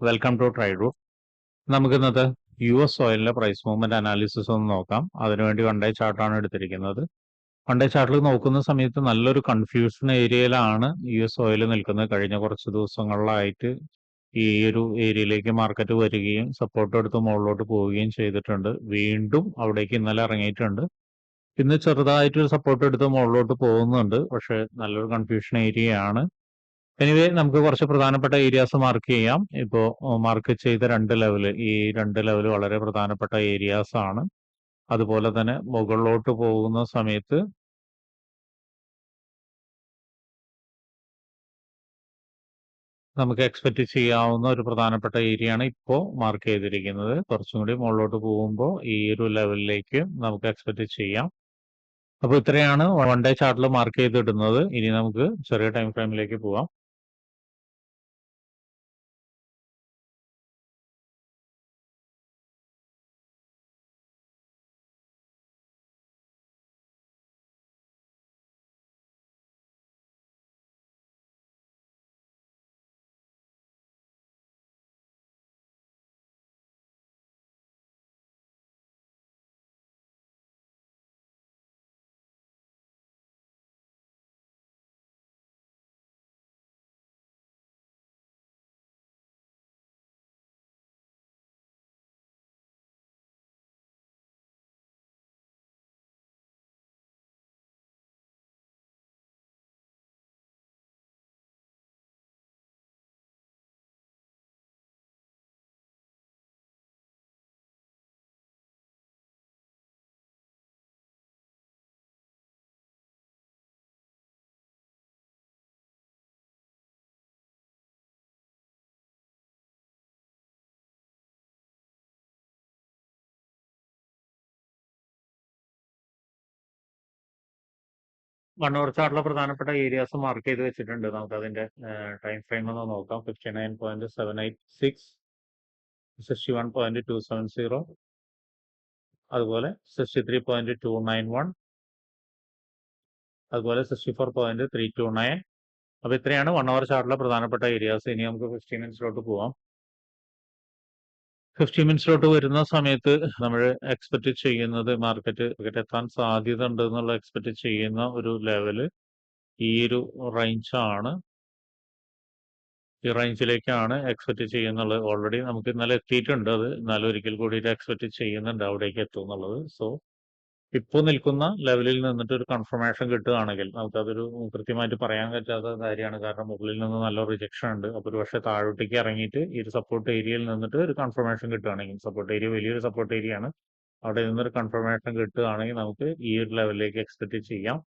Welcome to try നമുക്ക് ഇന്നത്തെ U S ഓയിലിന്റെ പ്രൈസ് മൂവ്മെന്റ് അനാലിസിസ് ഒന്ന് നോക്കാം. അതിനുവേണ്ടി വൺ ഡേ ചാർട്ടാണ് എടുത്തിരിക്കുന്നത്. വൺ ഡേ ചാർട്ടിൽ നോക്കുന്ന സമയത്ത് നല്ലൊരു കൺഫ്യൂഷൻ ഏരിയയിലാണ് യു എസ് ഓയിൽ നിൽക്കുന്നത്. കഴിഞ്ഞ കുറച്ച് ദിവസങ്ങളിലായിട്ട് ഈ ഒരു ഏരിയയിലേക്ക് മാർക്കറ്റ് വരികയും സപ്പോർട്ട് എടുത്ത് മുകളിലോട്ട് പോവുകയും ചെയ്തിട്ടുണ്ട്. വീണ്ടും അവിടേക്ക് ഇന്നലെ ഇറങ്ങിയിട്ടുണ്ട്. ഇന്ന് ചെറുതായിട്ടൊരു സപ്പോർട്ട് എടുത്ത് മുകളിലോട്ട് പോകുന്നുണ്ട്. പക്ഷെ നല്ലൊരു കൺഫ്യൂഷൻ ഏരിയയാണ് എനിവേ നമുക്ക് കുറച്ച് പ്രധാനപ്പെട്ട ഏരിയാസ് മാർക്ക് ചെയ്യാം. ഇപ്പോൾ മാർക്ക് ചെയ്ത രണ്ട് ലെവൽ ഈ രണ്ട് ലെവൽ വളരെ പ്രധാനപ്പെട്ട ഏരിയാസ് ആണ്. അതുപോലെ തന്നെ മുകളിലോട്ട് പോകുന്ന സമയത്ത് നമുക്ക് എക്സ്പെക്ട് ചെയ്യാവുന്ന ഒരു പ്രധാനപ്പെട്ട ഏരിയ ആണ് ഇപ്പോൾ മാർക്ക് ചെയ്തിരിക്കുന്നത്. കുറച്ചും കൂടി മുകളിലോട്ട് പോകുമ്പോൾ ഈ ഒരു ലെവലിലേക്ക് നമുക്ക് എക്സ്പെക്ട് ചെയ്യാം. അപ്പോൾ ഇത്രയാണ് വൺ ഡേ ചാർട്ടിൽ മാർക്ക് ചെയ്തിടുന്നത്. ഇനി നമുക്ക് ചെറിയ ടൈം ഫ്രെയിമിലേക്ക് പോവാം. അവർ ചാർട്ടിലെ പ്രധാനപ്പെട്ട ഏരിയാസ് മാർക്ക് ചെയ്ത് വെച്ചിട്ടുണ്ട്. നമുക്ക് അതിന്റെ ടൈം ഫ്രെയിം ഒന്ന് നോക്കാം. Fifty nine point seven eight six sixty one point two seven zero അതുപോലെ sixty three point two nine one അതുപോലെ sixty four point three two nine അപ്പൊ ഇത്രയാണ് വൺ അവർ ചാർട്ടിലെ പ്രധാനപ്പെട്ട ഏരിയാസ് ഇനി നമുക്ക് ഫിഫ്റ്റി മിനിറ്റ്സിലോട്ട് പോവാം. ഫിഫ്റ്റി മിനിറ്റ്സിലോട്ട് വരുന്ന സമയത്ത് നമ്മൾ എക്സ്പെക്ട് ചെയ്യുന്നത് മാർക്കറ്റ് എത്താൻ സാധ്യത ഉണ്ട് എന്നുള്ള എക്സ്പെക്ട് ചെയ്യുന്ന ഒരു ലെവൽ ഈ ഒരു റേഞ്ചാണ് ഈ റേഞ്ചിലേക്കാണ് എക്സ്പെക്ട് ചെയ്യുന്നുള്ളത് ഓൾറെഡി നമുക്ക് ഇന്നലെ എത്തിയിട്ടുണ്ട്. അത് എന്നാലും ഒരിക്കൽ കൂടി എക്സ്പെക്ട് ചെയ്യുന്നുണ്ട്. അവിടേക്ക് എത്തും എന്നുള്ളത്. സോ ഇപ്പോൾ നിൽക്കുന്ന ലെവലിൽ നിന്നിട്ട് ഒരു കൺഫർമേഷൻ കിട്ടുകയാണെങ്കിൽ നമുക്കതൊരു കൃത്യമായിട്ട് പറയാൻ പറ്റാത്ത കാര്യമാണ്. കാരണം മുകളിൽ നിന്ന് നല്ല റിജക്ഷൻ ഉണ്ട്. അപ്പോൾ ഒരു പക്ഷേ താഴോട്ടേക്ക് ഇറങ്ങിയിട്ട് ഈ ഒരു സപ്പോർട്ട് ഏരിയയിൽ നിന്നിട്ട് ഒരു കൺഫർമേഷൻ കിട്ടുകയാണെങ്കിൽ സപ്പോർട്ട് ഏരിയ വലിയൊരു സപ്പോർട്ട് ഏരിയ ആണ്. അവിടെ നിന്നൊരു കൺഫർമേഷൻ കിട്ടുകയാണെങ്കിൽ നമുക്ക് ഈ ഒരു ലെവലിലേക്ക് എക്സ്പെക്ട് ചെയ്യാം.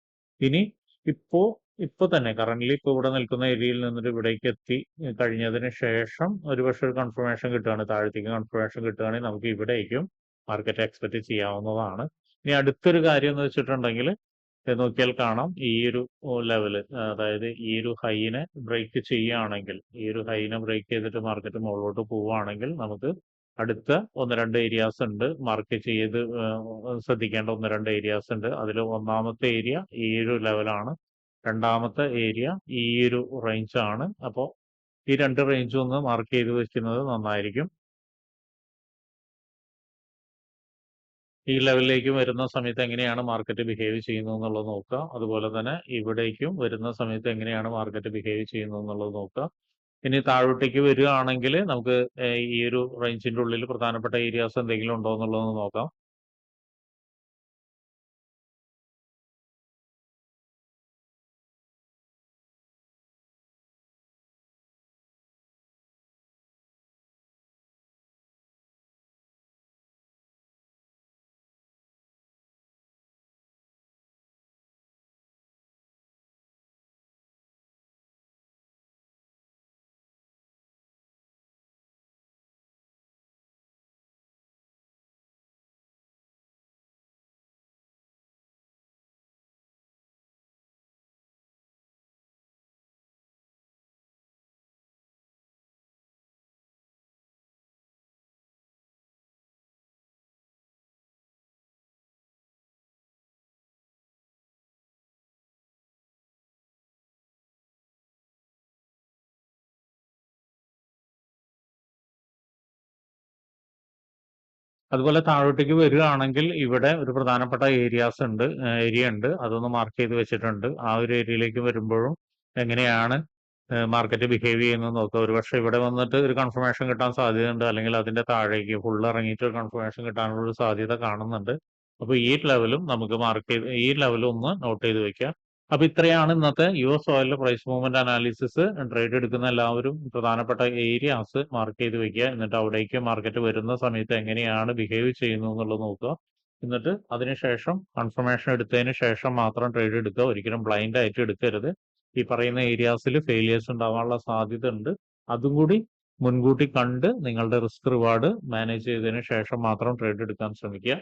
ഇനി ഇപ്പോ ഇപ്പൊ തന്നെ കറന്റ് ഇപ്പൊ ഇവിടെ നിൽക്കുന്ന ഏരിയയിൽ നിന്നിട്ട് ഇവിടേക്ക് എത്തി കഴിഞ്ഞതിന് ശേഷം ഒരുപക്ഷെ ഒരു കൺഫർമേഷൻ കിട്ടുകയാണ്. താഴത്തേക്ക് കൺഫർമേഷൻ കിട്ടുകയാണെങ്കിൽ നമുക്ക് ഇവിടേക്കും മാർക്കറ്റ് എക്സ്പെക്ട് ചെയ്യാവുന്നതാണ്. ഇനി അടുത്തൊരു കാര്യം എന്ന് വെച്ചിട്ടുണ്ടെങ്കിൽ നോക്കിയാൽ കാണാം. ഈ ഒരു ലെവൽ അതായത് ഈ ഒരു ഹൈനെ ബ്രേക്ക് ചെയ്യുകയാണെങ്കിൽ ഈ ഒരു ഹൈനെ ബ്രേക്ക് ചെയ്തിട്ട് മാർക്കറ്റ് മുകളിലോട്ട് പോവുകയാണെങ്കിൽ നമുക്ക് അടുത്ത ഒന്ന് രണ്ട് ഏരിയാസ് ഉണ്ട്. മാർക്ക് ചെയ്ത് ശ്രദ്ധിക്കേണ്ട ഒന്ന് രണ്ട് ഏരിയാസ് ഉണ്ട്. അതിൽ ഒന്നാമത്തെ ഏരിയ ഈ ഒരു ലെവലാണ് രണ്ടാമത്തെ ഏരിയ ഈ ഒരു റേഞ്ച് ആണ്. അപ്പോൾ ഈ രണ്ട് റേഞ്ചും ഒന്ന് മാർക്ക് ചെയ്ത് വെക്കുന്നത് നന്നായിരിക്കും. ഈ ലെവലിലേക്കും വരുന്ന സമയത്ത് എങ്ങനെയാണ് മാർക്കറ്റ് ബിഹേവ് ചെയ്യുന്നത് എന്നുള്ളത് നോക്കുക. അതുപോലെ തന്നെ ഇവിടേക്കും വരുന്ന സമയത്ത് എങ്ങനെയാണ് മാർക്കറ്റ് ബിഹേവ് ചെയ്യുന്നത് എന്നുള്ളത് നോക്കുക. ഇനി താഴോട്ടേക്ക് വരികയാണെങ്കിൽ നമുക്ക് ഈ ഒരു റേഞ്ചിന്റെ ഉള്ളിൽ പ്രധാനപ്പെട്ട ഏരിയാസ് എന്തെങ്കിലും ഉണ്ടോ എന്നുള്ളത് നോക്കാം. അതുപോലെ താഴോട്ടേക്ക് വരികയാണെങ്കിൽ ഇവിടെ ഒരു പ്രധാനപ്പെട്ട ഏരിയാസ് ഉണ്ട് ഏരിയ ഉണ്ട്. അതൊന്ന് മാർക്ക് ചെയ്ത് വെച്ചിട്ടുണ്ട്. ആ ഒരു ഏരിയയിലേക്ക് വരുമ്പോഴും എങ്ങനെയാണ് മാർക്കറ്റ് ബിഹേവ് ചെയ്യുന്നത് നോക്കുക. ഒരുപക്ഷെ ഇവിടെ വന്നിട്ട് ഒരു കൺഫർമേഷൻ കിട്ടാൻ സാധ്യതയുണ്ട്. അല്ലെങ്കിൽ അതിന്റെ താഴേക്ക് ഫുൾ ഇറങ്ങിയിട്ട് ഒരു കൺഫർമേഷൻ കിട്ടാനുള്ള ഒരു സാധ്യത കാണുന്നുണ്ട്. അപ്പോൾ ഈ ലെവലും നമുക്ക് മാർക്ക് ചെയ്ത് ഈ ലെവലും ഒന്ന് നോട്ട് ചെയ്ത് വെക്കുക. അപ്പൊ ഇത്രയാണ് ഇന്നത്തെ യു എസ് ഓയിലിലെ പ്രൈസ് മൂവ്മെന്റ് അനാലിസിസ് ട്രേഡ് എടുക്കുന്ന എല്ലാവരും പ്രധാനപ്പെട്ട ഏരിയാസ് മാർക്ക് ചെയ്ത് വെക്കുക. എന്നിട്ട് അവിടേക്ക് മാർക്കറ്റ് വരുന്ന സമയത്ത് എങ്ങനെയാണ് ബിഹേവ് ചെയ്യുന്നു എന്നുള്ളത് നോക്കുക. എന്നിട്ട് അതിനുശേഷം കൺഫർമേഷൻ എടുത്തതിന് ശേഷം മാത്രം ട്രേഡ് എടുക്കുക. ഒരിക്കലും ബ്ലൈൻഡ് ആയിട്ട് എടുക്കരുത്. ഈ പറയുന്ന ഏരിയാസിൽ ഫെയിലിയേഴ്സ് ഉണ്ടാവാനുള്ള സാധ്യത ഉണ്ട് അതും കൂടി മുൻകൂട്ടി കണ്ട് നിങ്ങളുടെ റിസ്ക് റിവാർഡ് മാനേജ് ചെയ്തതിന് ശേഷം മാത്രം ട്രേഡ് എടുക്കാൻ ശ്രമിക്കുക.